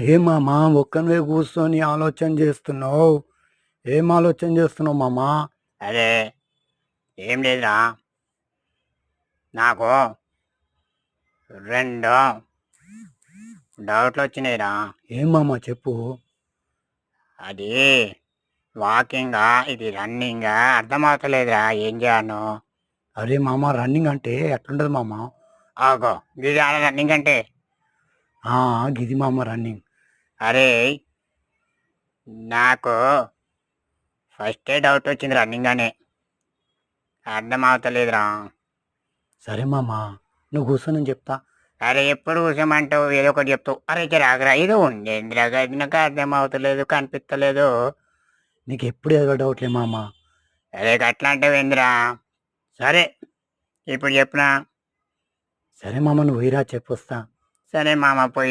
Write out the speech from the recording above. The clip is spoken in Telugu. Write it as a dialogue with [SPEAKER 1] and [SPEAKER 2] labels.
[SPEAKER 1] ఏ మామా ఒక్కనివే కూర్చొని ఆలోచన చేస్తున్నావు? ఏం ఆలోచన చేస్తున్నావు మామా?
[SPEAKER 2] అరే ఏం లేదురా. నాకు రెండు డౌట్లు వచ్చినాయిరా.
[SPEAKER 1] ఏం మామా చెప్పు?
[SPEAKER 2] అది వాకింగా ఇది రన్నింగా అర్థమవుతలేదురా ఏం చేయను
[SPEAKER 1] అరే మామా రన్నింగ్ అంటే ఎట్లుంటది మామా?
[SPEAKER 2] ఆగో ఇది రన్నింగ్ అంటే?
[SPEAKER 1] గిది మామ రన్నింగ్.
[SPEAKER 2] అరే నాకు ఫస్టే డౌట్ వచ్చింది రన్నింగ్ అనే అర్థం అవుతలేదురా.
[SPEAKER 1] సరే మామా నువ్వు కూర్చొని చెప్తా.
[SPEAKER 2] అరే ఎప్పుడు కూర్చోమంటావు? ఏదో ఒకటి చెప్తావు. అరే రాగరా ఏదో ఉండేందిరా ఇది నాకు అర్థం అవుతలేదు కనిపిస్తలేదు.
[SPEAKER 1] నీకు ఎప్పుడు ఏదో డౌట్లే మామా.
[SPEAKER 2] అరే అట్లా అంటే ఏందిరా? సరే ఇప్పుడు చెప్పినా?
[SPEAKER 1] సరే మామ నువ్వు పోయిరా చెప్పొస్తా.
[SPEAKER 2] సరే మామ పోయి